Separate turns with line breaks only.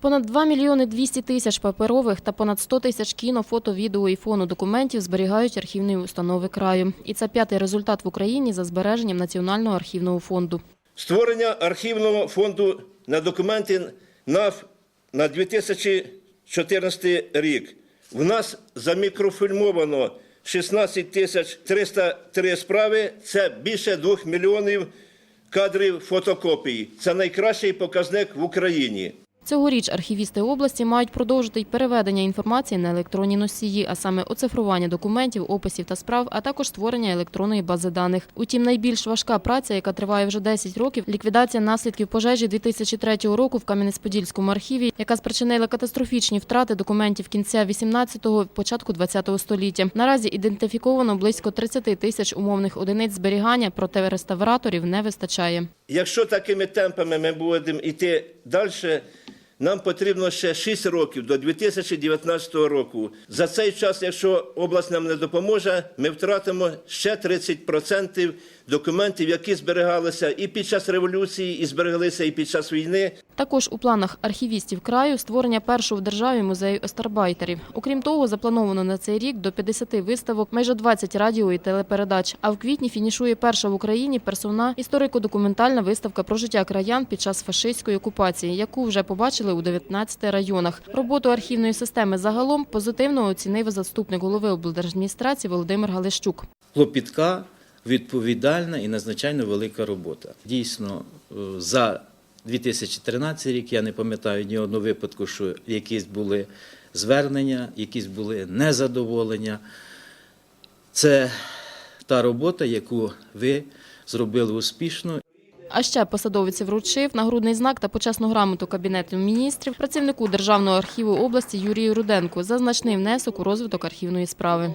Понад 2 мільйони 200 тисяч паперових та понад 100 тисяч кіно, фото, відео і фону документів зберігають архівні установи краю. І це п'ятий результат в Україні за збереженням Національного архівного фонду.
Створення архівного фонду на документи НАФ на 2014 рік. В нас замікрофільмовано 16 тисяч 303 справи. Це більше 2 мільйонів кадрів фотокопій. Це найкращий показник в Україні.
Цьогоріч архівісти області мають продовжити й переведення інформації на електронні носії, а саме оцифрування документів, описів та справ, а також створення електронної бази даних. Утім, найбільш важка праця, яка триває вже 10 років, ліквідація наслідків пожежі 2003 року в Кам'янець-Подільському архіві, яка спричинила катастрофічні втрати документів кінця 18-го, початку 20-го століття. Наразі ідентифіковано близько 30 тисяч умовних одиниць зберігання, проте реставраторів не вистачає.
Якщо такими темпами ми будемо йти далі, нам потрібно ще 6 років до 2019 року. За цей час, якщо область нам не допоможе, ми втратимо ще 30% документів, які зберігалися і під час революції, і збереглися і під час війни.
Також у планах архівістів краю створення першого в державі музею остарбайтерів. Окрім того, заплановано на цей рік до 50 виставок, майже 20 радіо і телепередач. А в квітні фінішує перша в Україні персона історико-документальна виставка про життя краян під час фашистської окупації, яку вже побачили у 19 районах. Роботу архівної системи загалом позитивно оцінив заступник голови облдержадміністрації Володимир Галищук.
клопітка, відповідальна і надзвичайно велика робота. Дійсно, е, за 2013 рік я не пам'ятаю ні одного випадку, що якісь були звернення, якісь були незадоволення. Це та робота, яку ви зробили успішно
А ще посадовець вручив нагрудний знак та почесну грамоту Кабінету міністрів працівнику Державного архіву області Юрію Руденку за значний внесок у розвиток архівної справи.